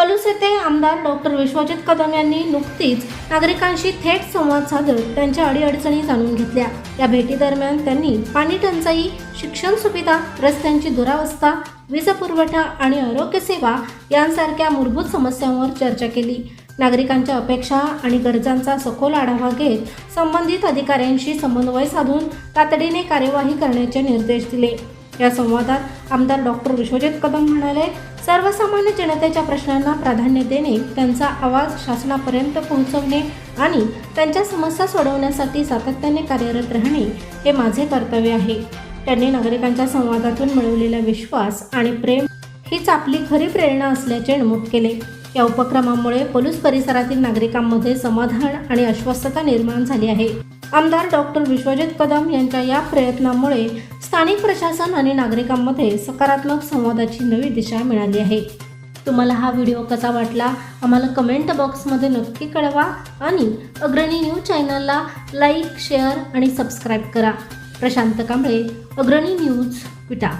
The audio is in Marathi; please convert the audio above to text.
आमदार डॉक्टर विश्वजित कदम यांनी नुकतीच नागरिकांशी थेट संवाद साधत त्यांच्या अडीअडचणी जाणून घेतल्या. या भेटीदरम्यान त्यांनी पाणी टंचाई शिक्षण सुविधा रस्त्यांची दुरावस्था वीज पुरवठा आणि आरोग्य सेवा यांसारख्या मूलभूत समस्यांवर चर्चा केली. नागरिकांच्या अपेक्षा आणि गरजांचा सखोल आढावा घेत संबंधित अधिकाऱ्यांशी समन्वय साधून तातडीने कार्यवाही करण्याचे निर्देश दिले. या संवादात आमदार डॉक्टर विश्वजित कदम म्हणाले सर्वसामान्य जनतेच्या प्रश्नांना प्राधान्य देणे त्यांचा आवाज शासनापर्यंत पोहोचवणे आणि त्यांच्या समस्या सोडवण्यासाठी सातत्याने कार्यरत राहणे हे माझे कर्तव्य आहे. त्यांनी नागरिकांच्या संवादातून मिळवलेला विश्वास आणि प्रेम हीच आपली खरी प्रेरणा असल्याचे नमूद केले. या उपक्रमामुळे पोलीस परिसरातील नागरिकांमध्ये समाधान आणि अस्वस्थता निर्माण झाली आहे. आमदार डॉक्टर विश्वजित कदम यांच्या या प्रयत्नामुळे स्थानिक प्रशासन आणि नागरिकांमध्ये सकारात्मक संवादाची नवी दिशा मिळाली आहे. तुम्हाला हा व्हिडिओ कसा वाटला आम्हाला कमेंट बॉक्समध्ये नक्की कळवा आणि अग्रणी न्यूज चॅनलला लाईक शेअर आणि सबस्क्राईब करा. प्रशांत कांबळे अग्रणी न्यूज विटा.